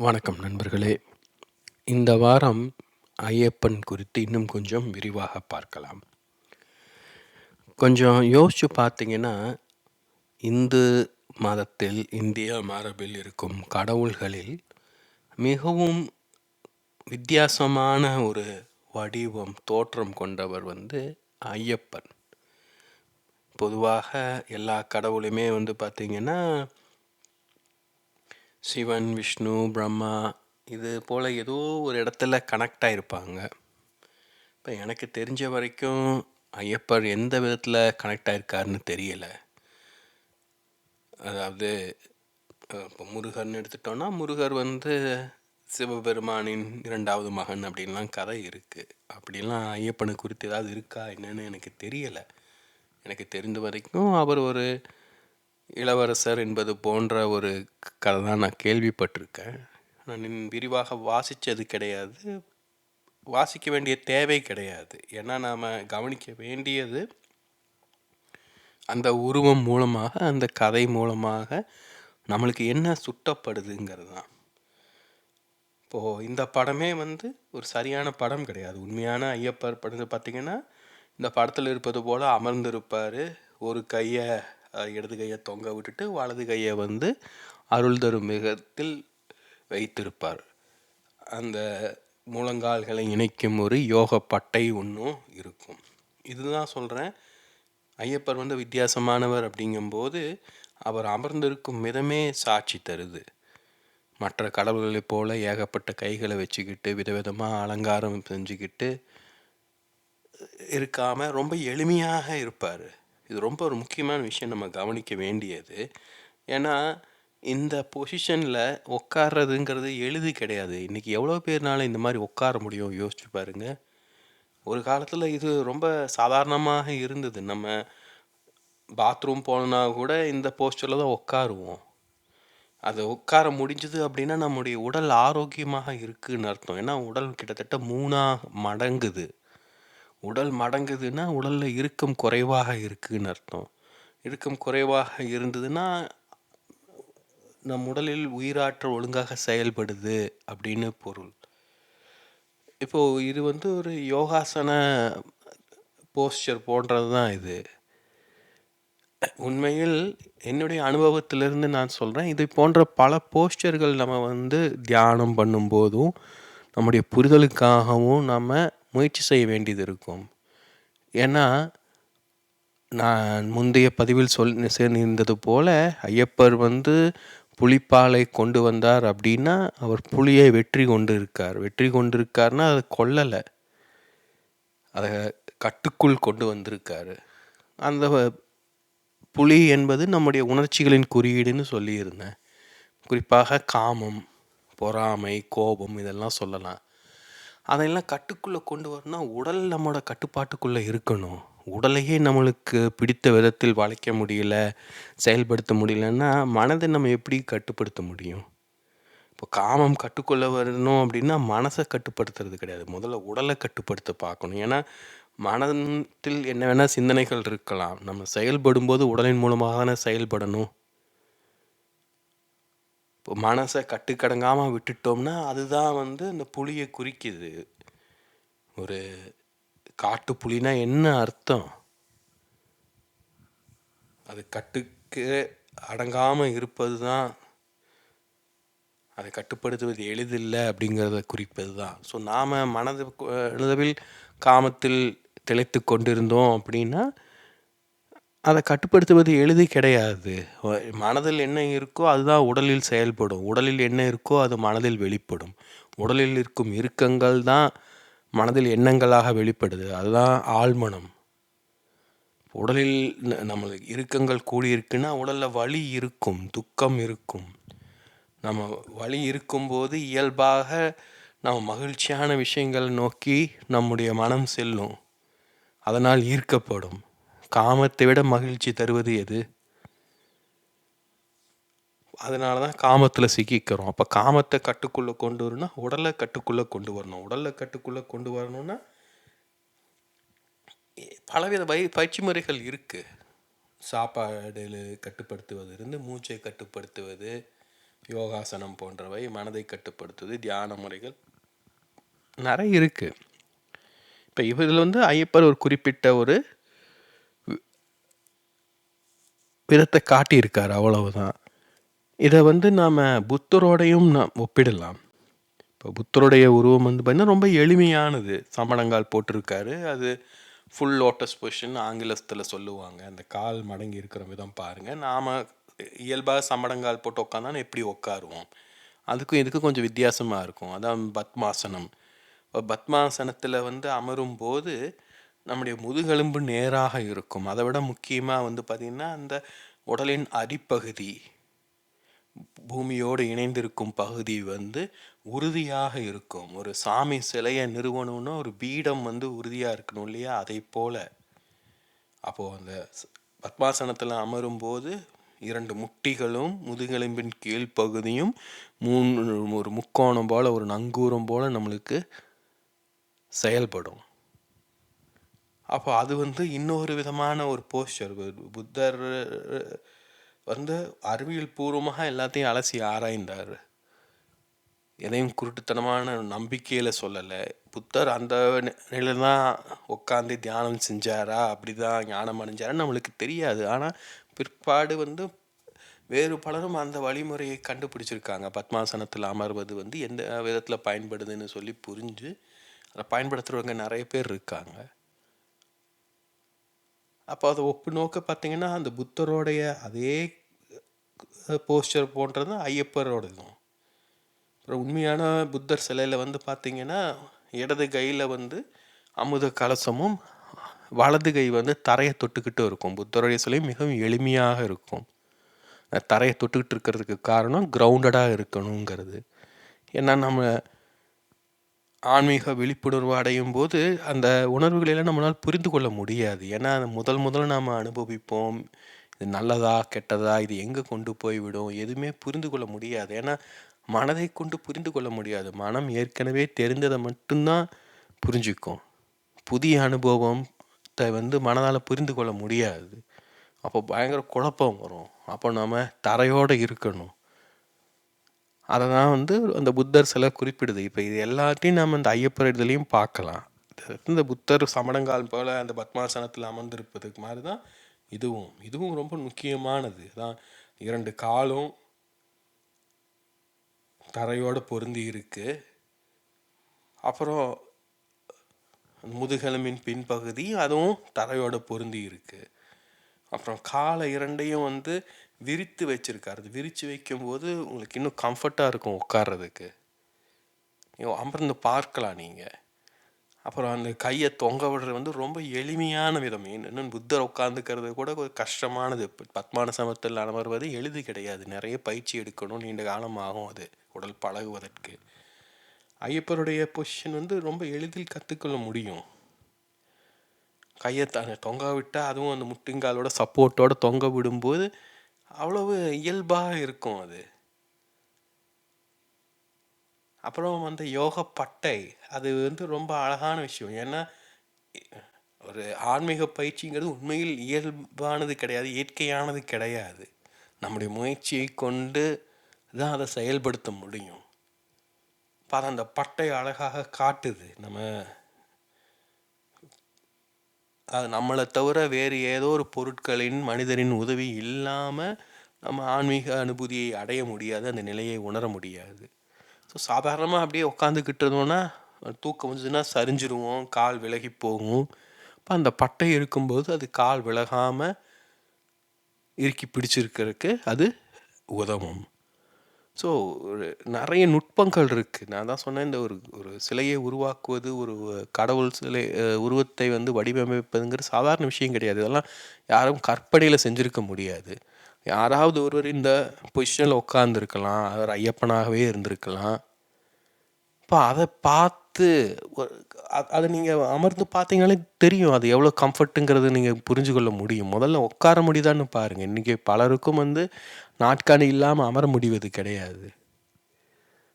வணக்கம் நண்பர்களே. இந்த வாரம் ஐயப்பன் குறித்து இன்னும் கொஞ்சம் விரிவாக பார்க்கலாம். கொஞ்சம் யோசிச்சு பார்த்தீங்கன்னா இந்து மதத்தில் இந்திய மரபில் இருக்கும் கடவுள்களில் மிகவும் வித்தியாசமான ஒரு வடிவம் தோற்றம் கொண்டவர் வந்து ஐயப்பன். பொதுவாக எல்லா கடவுளுமே வந்து பார்த்திங்கன்னா சிவன், விஷ்ணு, பிரம்மா இது போல் ஏதோ ஒரு இடத்துல கனெக்ட் ஆகிருப்பாங்க இப்போ எனக்கு தெரிஞ்ச வரைக்கும் ஐயப்பர் எந்த விதத்தில் கனெக்ட் ஆகிருக்காருன்னு தெரியலை. அதாவது இப்போ முருகன் எடுத்துட்டோன்னா முருகர் வந்து சிவபெருமானின் இரண்டாவது மகன் அப்படின்லாம் கதை இருக்குது அப்படிலாம் ஐயப்பனை குறித்து ஏதாவது இருக்கா என்னன்னு எனக்கு தெரியலை. எனக்கு தெரிந்த வரைக்கும் அவர் ஒரு இளவரசர் என்பது போன்ற ஒரு கதை தான் நான் கேள்விப்பட்டிருக்கேன். நான் விரிவாக வாசித்தது கிடையாது. வாசிக்க வேண்டிய தேவை கிடையாது. ஏன்னா நாம் கவனிக்க வேண்டியது அந்த உருவம் மூலமாக அந்த கதை மூலமாக நம்மளுக்கு என்ன சுட்டப்படுதுங்கிறது தான் இப்போது இந்த படமே வந்து ஒரு சரியான படம் கிடையாது. உண்மையான ஐயப்பர் படம் பார்த்திங்கன்னா இந்த படத்தில் இருப்பது போல் அமர்ந்திருப்பார். ஒரு கையை இடது கையை தொங்க விட்டுட்டு வலது கையை வந்து அருள் தரும் மிகத்தில் வைத்திருப்பார். அந்த முழங்கால்களை இணைக்கும் ஒரு யோக பட்டை ஒன்றும் இருக்கும். இதுதான் சொல்கிறேன் ஐயப்பர் வந்து வித்தியாசமானவர் அப்படிங்கும்போது அவர் அமர்ந்திருக்கும் மிதமே சாட்சி தருது. மற்ற கடவுள்களைப் போல ஏகப்பட்ட கைகளை வச்சுக்கிட்டு விதவிதமாக அலங்காரம் செஞ்சுக்கிட்டு இருக்காமல் ரொம்ப எளிமையாக இருப்பார். இது ரொம்ப ஒரு முக்கியமான விஷயம் நம்ம கவனிக்க வேண்டியது. ஏன்னா இந்த பொசிஷனில் உட்கார்றதுங்கிறது எளிது கிடையாது. இன்றைக்கி எவ்வளோ பேர்னால இந்த மாதிரி உட்கார முடியும்? யோசிச்சு பாருங்கள் ஒரு காலத்தில் இது ரொம்ப சாதாரணமாக இருந்தது. நம்ம பாத்ரூம் போனா கூட இந்த போஸ்டரில் தான் உட்காருவோம். அது உட்கார முடிஞ்சது அப்படின்னா நம்முடைய உடல் ஆரோக்கியமாக இருக்குதுன்னு அர்த்தம். ஏன்னா உடல் கிட்டத்தட்ட மூணாக மடங்குது. உடல் மடங்குதுன்னா உடலில் இறுக்கம் குறைவாக இருக்குதுன்னு அர்த்தம். இறுக்கம் குறைவாக இருந்ததுன்னா நம் உடலில் உயிராற்றல் ஒழுங்காக செயல்படுது அப்படின்னு பொருள். இப்போது இது வந்து ஒரு யோகாசன போஸ்டர் போன்றது தான் இது. உண்மையில் என்னுடைய அனுபவத்திலிருந்து நான் சொல்கிறேன் இதை போன்ற பல போஸ்டர்கள் நம்ம வந்து தியானம் பண்ணும்போதும் நம்முடைய புரிதலுக்காகவும் நம்ம முயற்சி செய்ய வேண்டியது இருக்கும். ஏன்னா நான் முந்தைய பதிவில் சொல் சேர்ந்திருந்தது போல ஐயப்பர் வந்து புலிப்பாலை கொண்டு வந்தார் அப்படின்னா அவர் புலியை வெற்றி கொண்டு இருக்கார் வெற்றி கொண்டு இருக்காருன்னா அதை கொல்லலை. அதை கட்டுக்குள் கொண்டு வந்திருக்காரு. அந்த புலி என்பது நம்முடைய உணர்ச்சிகளின் குறியீடுன்னு சொல்லியிருந்தேன். குறிப்பாக காமம் பொறாமை கோபம் இதெல்லாம் சொல்லலாம். அதையெல்லாம் கட்டுக்குள்ளே கொண்டு வரணும்னா உடல் நம்மளோட கட்டுப்பாட்டுக்குள்ளே இருக்கணும். உடலையே நம்மளுக்கு பிடித்த விதத்தில் வளைக்க முடியல செயல்படுத்த முடியலன்னா மனதை நம்ம எப்படி கட்டுப்படுத்த முடியும்? இப்போ காமம் கட்டுக்குள்ளே வரணும் அப்படின்னா மனசை கட்டுப்படுத்துறது கிடையாது. முதல்ல உடலை கட்டுப்படுத்த பார்க்கணும். ஏன்னா மனத்தில் என்ன வேணால் சிந்தனைகள் இருக்கலாம். நம்ம செயல்படும் போது உடலின் மூலமாக தானே செயல்படணும். இப்போ மனசை கட்டுக்கடங்காமல் விட்டுட்டோம்னா அதுதான் வந்து அந்த புளியை குறிக்குது. ஒரு காட்டு புலினா என்ன அர்த்தம்? அது கட்டுக்கு அடங்காமல் இருப்பது தான் அதை கட்டுப்படுத்துவது எளிதில்லை அப்படிங்கிறத குறிப்பது தான் ஸோ நாம் மனது எழுதவில் காமத்தில் திளைத்து கொண்டிருந்தோம் அப்படின்னா அதை கட்டுப்படுத்துவது எளிது கிடையாது. மனதில் என்ன இருக்கோ அதுதான் உடலில் செயல்படும். உடலில் என்ன இருக்கோ அது மனதில் வெளிப்படும். உடலில் இருக்கும் இறுக்கங்கள் தான் மனதில் எண்ணங்களாக வெளிப்படுது. அதுதான் ஆழ்மனம். உடலில் நம்மளுக்கு இறுக்கங்கள் கூடியிருக்குன்னா உடலில் வலி இருக்கும் துக்கம் இருக்கும். நம்ம வலி இருக்கும்போது இயல்பாக நம்ம மகிழ்ச்சியான விஷயங்கள் நோக்கி நம்முடைய மனம் செல்லும். அதனால் ஈர்க்கப்படும். காமத்தை விட மகிழ்ச்சி தருவது எது? அதனால தான் காமத்தில் சிக்கிக்கிறோம். அப்போ காமத்தை கட்டுக்குள்ளே கொண்டு வரணும்னா உடலை கட்டுக்குள்ளே கொண்டு வரணும். உடலை கட்டுக்குள்ளே கொண்டு வரணும்னா பலவித பய பயிற்சி முறைகள் இருக்குது சாப்பாடு கட்டுப்படுத்துவது இருந்து மூச்சை கட்டுப்படுத்துவது யோகாசனம் போன்றவை மனதை கட்டுப்படுத்துவது தியான முறைகள் நிறைய இருக்குது இப்போ இதில் வந்து ஐயப்பர் ஒரு குறிப்பிட்ட ஒரு விதத்தை காட்டியிருக்கார் அவ்வளவுதான். இதை வந்து நாம் புத்தரோடையும் நாம் ஒப்பிடலாம். இப்போ புத்தருடைய உருவம் வந்து பார்த்திங்கன்னா ரொம்ப எளிமையானது. சமணங்கால் போட்டிருக்காரு. அது ஃபுல் லோட்டஸ் பொசிஷன் ஆங்கிலத்தில் சொல்லுவாங்க. அந்த கால் மடங்கி இருக்கிற விதம் பாருங்கள் நாம் இயல்பாக சமடங்கால் போட்டு உட்காந்தாலும் எப்படி உட்காருவோம் அதுக்கும் இதுக்கும் கொஞ்சம் வித்தியாசமாக இருக்கும். அதான் பத்மாசனம். இப்போ பத்மாசனத்தில் வந்து அமரும் போது நம்முடைய முதுகெலும்பு நேராக இருக்கும். அதை விட முக்கியமாக வந்து பார்த்திங்கன்னா அந்த உடலின் அடிப்பகுதி பூமியோடு இணைந்திருக்கும் பகுதி வந்து உறுதியாக இருக்கும். ஒரு சாமி சிலையை நிறுவனம்னா ஒரு பீடம் வந்து உறுதியாக இருக்கணும் இல்லையா? அதை போல். அப்போது அந்த பத்மாசனத்தில் அமரும்போது இரண்டு முட்டிகளும் முதுகெலும்பின் கீழ்ப்பகுதியும் மூணு ஒரு முக்கோணம் போல் ஒரு நங்கூரம் போல் நம்மளுக்கு செயல்படும். அப்போ அது வந்து இன்னொரு விதமான ஒரு போஸ்டர் புத்தர் வந்து அறிவியல் பூர்வமாக எல்லாத்தையும் அலசி ஆராய்ந்தார். எதையும் குருட்டுத்தனமான நம்பிக்கையில் சொல்லலை. புத்தர் அந்த நிலை தான் உட்காந்து தியானம் செஞ்சாரா? அப்படி தான் ஞானம் அடைஞ்சாரா நம்மளுக்கு தெரியாது. ஆனால் பிற்பாடு வந்து வேறு பலரும் அந்த வழிமுறையை கண்டுபிடிச்சிருக்காங்க. பத்மாசனத்தில் அமர்வது வந்து எந்த விதத்தில் பயன்படுதுன்னு சொல்லி புரிஞ்சு அதை பயன்படுத்துகிறவங்க நிறைய பேர் இருக்காங்க. அப்போ அதை ஒப்பு நோக்க பார்த்தீங்கன்னா அந்த புத்தரோடைய அதே போஸ்டர் போன்றது ஐயப்பரோடதும். அப்புறம் உண்மையான புத்தர் சிலையில் வந்து பார்த்திங்கன்னா இடது கையில் வந்து அமுத கலசமும் வலது கை வந்து தரையை தொட்டுக்கிட்டு இருக்கும். புத்தருடைய சிலை மிகவும் எளிமையாக இருக்கும். தரையை தொட்டுக்கிட்டு இருக்கிறதுக்கு காரணம் கிரவுண்டடாக இருக்கணுங்கிறது. ஏன்னா நம்ம ஆன்மீக விழிப்புணர்வு அடையும் போது அந்த உணர்வுகளெல்லாம் நம்மளால் புரிந்து கொள்ள முடியாது. ஏன்னா முதல் முதல்ல நாம் அனுபவிப்போம். இது நல்லதா கெட்டதா இது எங்கே கொண்டு போய் விடும்? எதுவுமே புரிந்து கொள்ள முடியாது. ஏன்னா மனதை கொண்டு புரிந்து கொள்ள முடியாது. மனம் ஏற்கனவே தெரிந்ததை மட்டும்தான் புரிஞ்சுக்கும். புதிய அனுபவத்தை வந்து மனதால் புரிந்து கொள்ள முடியாது. அப்போ பயங்கர குழப்பம் வரும். அப்போ நாம் தரையோடு இருக்கணும். அதை தான் வந்து அந்த புத்தர் சில குறிப்பிடுது. இப்போ இது எல்லாத்தையும் நம்ம இந்த ஐயப்பர் இதுலேயும் பார்க்கலாம். இந்த புத்தர் சமணங்கால் போல் அந்த பத்மாசனத்தில் அமர்ந்திருப்பதுக்கு மாதிரி தான் இதுவும். இதுவும் ரொம்ப முக்கியமானது. தான் இரண்டு காலும் தரையோடு பொருந்தி இருக்கு. அப்புறம் முதுகெலும்பின் பின்பகுதி அதுவும் தரையோடு பொருந்தி இருக்கு. அப்புறம் காலை இரண்டையும் வந்து விரித்து வச்சிருக்காரு. அது விரித்து வைக்கும்போது உங்களுக்கு இன்னும் கம்ஃபர்ட்டாக இருக்கும் உட்கார்றதுக்கு. அமர்ந்து பார்க்கலாம் நீங்கள் அப்புறம் அந்த கையை தொங்க விடுறது வந்து ரொம்ப எளிமையான விதம். இன்னும் புத்தர் உட்காந்துக்கிறது கூட ஒரு கஷ்டமானது. பத்மான சமத்தில் அமர்வது எளிது கிடையாது. நிறைய பயிற்சி எடுக்கணும். நீண்ட காலம் ஆகும் அது. உடல் பழகுவதற்கு. ஐயப்பருடைய பொசிஷன் வந்து ரொம்ப எளிதில் கற்றுக்கொள்ள முடியும். கையை த தொங்க விட்டால் அதுவும் அந்த முட்டிங்காலோட சப்போர்ட்டோட தொங்க விடும்போது அவ்வளவு இயல்பாக இருக்கும் அது. அப்புறம் அந்த யோக பட்டை அது வந்து ரொம்ப அழகான விஷயம். ஏன்னா ஒரு ஆன்மீக பயிற்சிங்கிறது உண்மையில் இயல்பானது கிடையாது இயற்கையானது கிடையாது. நம்முடைய முயற்சியை கொண்டு தான் அதை செயல்படுத்த முடியும். இப்போ அந்த பட்டை அழகாக காட்டுது. நம்ம அது நம்மளை தவிர வேறு ஏதோ ஒரு பொருட்களின் மனிதரின் உதவி இல்லாமல் நம்ம ஆன்மீக அனுபூதியை அடைய முடியாது அந்த நிலையை உணர முடியாது. ஸோ சாதாரணமாக அப்படியே உட்காந்துக்கிட்டு இருந்தோன்னா தூக்கம் வந்துச்சுன்னா சரிஞ்சிருவோம் கால் விலகி போகும். இப்போ அந்த பட்டை இருக்கும்போது அது கால் விலகாமல் இறுக்கி பிடிச்சிருக்கிறதுக்கு அது உதவும். ஸோ ஒரு நிறைய நுட்பங்கள் இருக்குது நான் தான் சொன்னேன் இந்த ஒரு ஒரு சிலையை உருவாக்குவது ஒரு கடவுள் சிலை உருவத்தை வந்து வடிவமைப்பதுங்கிற சாதாரண விஷயம் கிடையாது. இதெல்லாம் யாரும் கற்பனையில் செஞ்சுருக்க முடியாது. யாராவது ஒருவர் இந்த பொசிஷனில் உட்காந்துருக்கலாம் அவர் ஐயப்பனாகவே இருந்திருக்கலாம். இப்போ அதை பார்த்து அதை நீங்கள் அமர்ந்து பார்த்தீங்கனாலே தெரியும். அது எவ்வளோ கம்ஃபர்ட்டுங்கிறது நீங்கள் புரிஞ்சு கொள்ள முடியும். முதல்ல உட்கார முடியுதான்னு பாருங்கள் இன்றைக்கி பலருக்கும் வந்து நாட்காணி இல்லாமல் அமர முடிவது கிடையாது.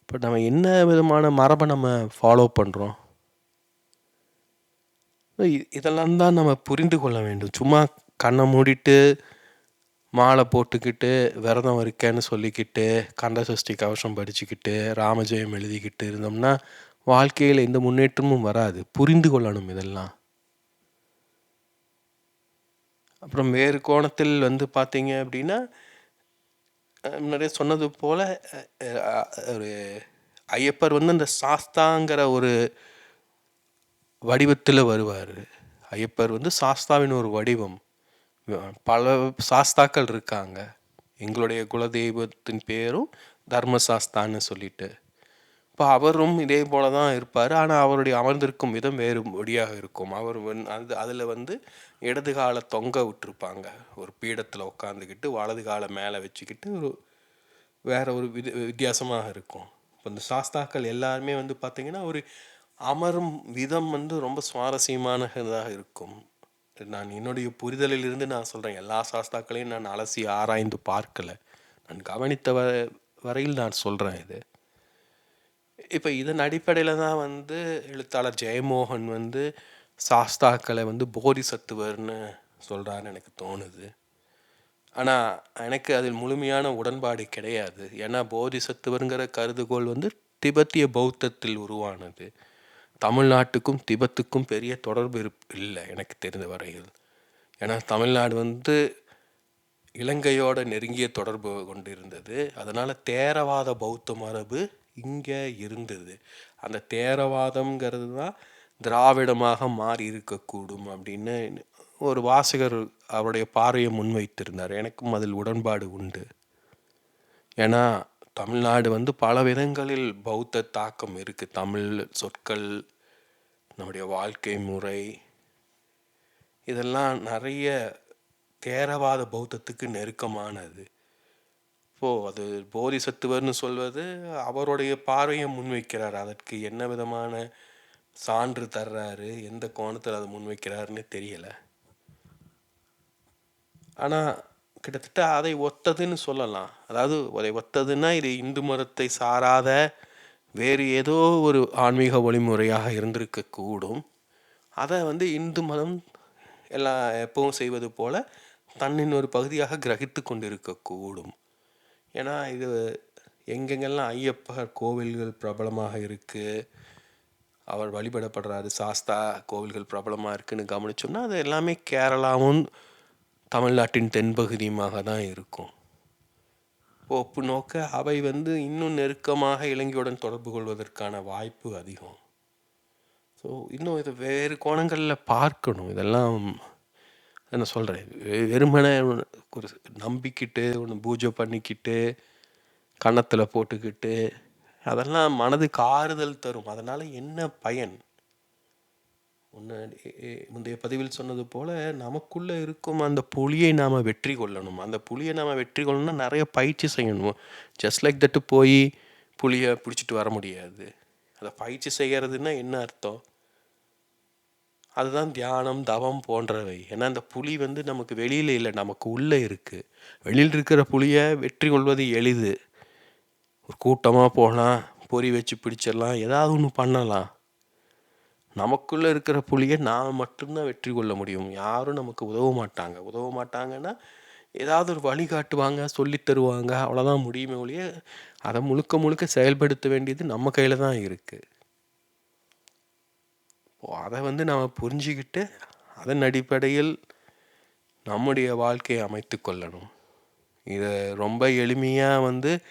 இப்போ நம்ம என்ன விதமான மரபை நம்ம ஃபாலோ பண்ணுறோம் இதெல்லாம் தான் நம்ம புரிந்து கொள்ள வேண்டும். சும்மா கண்ணை மூடிட்டு மாலை போட்டுக்கிட்டு விரதம் இருக்கேன்னு சொல்லிக்கிட்டு கந்த சஷ்டி கவசம் படிச்சுக்கிட்டு ராமஜெயம் எழுதிக்கிட்டு இருந்தோம்னா வாழ்க்கையில் எந்த முன்னேற்றமும் வராது. புரிந்து கொள்ளணும் இதெல்லாம். அப்புறம் வேறு கோணத்தில் வந்து பார்த்தீங்க அப்படின்னா முன்னாடியே சொன்னது போல் ஒரு ஐயப்பர் வந்து அந்த சாஸ்தாங்கிற ஒரு வடிவத்தில் வருவார். ஐயப்பர் வந்து சாஸ்தாவின் ஒரு வடிவம். பல சாஸ்தாக்கள் இருக்காங்க. எங்களுடைய குலதெய்வத்தின் பேரும் தர்மசாஸ்தான்னு சொல்லிட்டு. இப்போ அவரும் இதே போல தான் இருப்பார். ஆனால் அவருடைய அமர்ந்திருக்கும் விதம் வேறு ஒடியாக இருக்கும். அவர் வந் அது அதில் வந்து இடது காலை தொங்க விட்டுருப்பாங்க. ஒரு பீடத்தில் உட்காந்துக்கிட்டு வலது காலை மேலே வச்சுக்கிட்டு ஒரு வேறு ஒரு வித வித்தியாசமாக இருக்கும். இப்போ இந்த சாஸ்தாக்கள் எல்லாருமே வந்து பார்த்திங்கன்னா ஒரு அமரும் விதம் வந்து ரொம்ப சுவாரஸ்யமானதாக இருக்கும். நான் என்னுடைய புரிதலில் இருந்து நான் சொல்கிறேன் எல்லா சாஸ்தாக்களையும் நான் அலசி ஆராய்ந்து பார்க்கலை. நான் கவனித்த வ வரையில் நான் சொல்கிறேன் இது. இப்போ இதன் அடிப்படையில் தான் வந்து எழுத்தாளர் ஜெயமோகன் வந்து சாஸ்தாக்களை வந்து போதிசத்துவர்னு சொல்கிறான்னு எனக்கு தோணுது. ஆனால் எனக்கு அதில் முழுமையான உடன்பாடு கிடையாது. ஏன்னா போதிசத்துவருங்கிற கருதுகோள் வந்து திபெத்திய பௌத்தத்தில் உருவானது. தமிழ்நாட்டுக்கும் திபெத்துக்கும் பெரிய தொடர்பு இருப் இல்லை எனக்கு தெரிந்த வரையில். ஏன்னா தமிழ்நாடு வந்து இலங்கையோட நெருங்கிய தொடர்பு கொண்டிருந்தது. அதனால் தேரவாத பௌத்த மரபு இங்கே இருந்தது. அந்த தேரவாதம்ங்கிறது தான் திராவிடமாக மாறி இருக்கக்கூடும் அப்படின்னு ஒரு வாசகர் அவருடைய பார்வையை முன்வைத்திருந்தார். எனக்கும் அதில் உடன்பாடு உண்டு. ஏன்னா தமிழ்நாடு வந்து பல விதங்களில் பௌத்த தாக்கம் இருக்குது தமிழ் சொற்கள் நம்முடைய வாழ்க்கை முறை இதெல்லாம் நிறைய தேரவாத பௌத்தத்துக்கு நெருக்கமானது. இப்போது அது போதிசத்துவர்னு சொல்வது அவருடைய பார்வையை முன்வைக்கிறார். அதற்கு என்ன விதமான சான்று தர்றாரு? எந்த கோணத்தில் அதை முன்வைக்கிறாருன்னு தெரியலை. ஆனால் கிட்டத்தட்ட அதை ஒத்ததுன்னு சொல்லலாம். அதாவது அதை ஒத்ததுன்னா இது இந்து மதத்தை சாராத வேறு ஏதோ ஒரு ஆன்மீக வழிமுறையாக இருந்திருக்க கூடும். அதை வந்து இந்து மதம் எல்லாம் எப்பவும் செய்வது போல் தன்னின் ஒரு பகுதியாக கிரகித்து கொண்டிருக்கக்கூடும் ஏன்னா இது எங்கெங்கெல்லாம் ஐயப்பர் கோவில்கள் பிரபலமாக இருக்குது அவர் வழிபடப்படுறாரு சாஸ்தா கோவில்கள் பிரபலமாக இருக்குதுன்னு கவனிச்சோம்னா அது எல்லாமே கேரளாவும் தமிழ்நாட்டின் தென்பகுதியுமாக தான் இருக்கும். ஒப்பு நோக்க அவை வந்து இன்னும் நெருக்கமாக இலங்கையுடன் தொடர்பு கொள்வதற்கான வாய்ப்பு அதிகம். ஸோ இன்னும் இதை வேறு கோணங்களில் பார்க்கணும். இதெல்லாம் என்ன சொல்கிறேன் வெறுமனை ஒரு நம்பிக்கிட்டு ஒன்று பூஜை பண்ணிக்கிட்டு கன்னத்தில் போட்டுக்கிட்டு அதெல்லாம் மனதுக்கு ஆறுதல் தரும். அதனால் என்ன பயன்? ஒன்று முந்தைய பதிவில் சொன்னது போல் நமக்குள்ளே இருக்கும் அந்த புலியை நாம் வெற்றி கொள்ளணும். அந்த புலியை நாம் வெற்றி கொள்ளணும்னா நிறைய பயிற்சி செய்யணும். ஜஸ்ட் லைக் தட்டு போய் புளியை பிடிச்சிட்டு வர முடியாது. அதை பயிற்சி செய்கிறதுனா என்ன அர்த்தம்? அதுதான் தியானம் தவம் போன்றவை. ஏன்னா அந்த புலி வந்து நமக்கு வெளியில் இல்லை நமக்கு உள்ளே இருக்குது வெளியில் இருக்கிற புலியை வெற்றி கொள்வது எளிது. ஒரு கூட்டமாக போகலாம் பொறி வச்சு பிடிச்சிடலாம் ஏதாவது ஒன்று பண்ணலாம். நமக்குள்ளே இருக்கிற புலியை நாம் மட்டும்தான் வெற்றி கொள்ள முடியும். யாரும் நமக்கு உதவ மாட்டாங்க. உதவ மாட்டாங்கன்னா ஏதாவது ஒரு வழி காட்டுவாங்க சொல்லி தருவாங்க அவ்வளோதான் முடியுமே ஒழிய அதை முழுக்க முழுக்க செயல்படுத்த வேண்டியது நம்ம கையில் தான் இருக்குது அதை வந்து நாம் புரிஞ்சுக்கிட்டு அதன் அடிப்படையில் நம்முடைய வாழ்க்கையை அமைத்து கொள்ளணும். இதை ரொம்ப எளிமையாக வந்து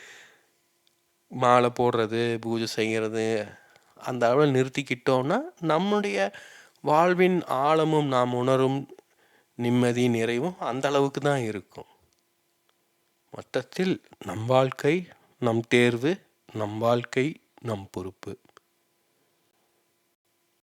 மாலை போடுறது பூஜை செய்கிறது அந்த அளவில் நிறுத்திக்கிட்டோம்னா நம்முடைய வாழ்வின் ஆழமும் நாம் உணரும் நிம்மதி நிறைவும் அந்த அளவுக்கு தான் இருக்கும். மொத்தத்தில் நம் வாழ்க்கை நம் தேர்வு நம் வாழ்க்கை நம் பொறுப்பு.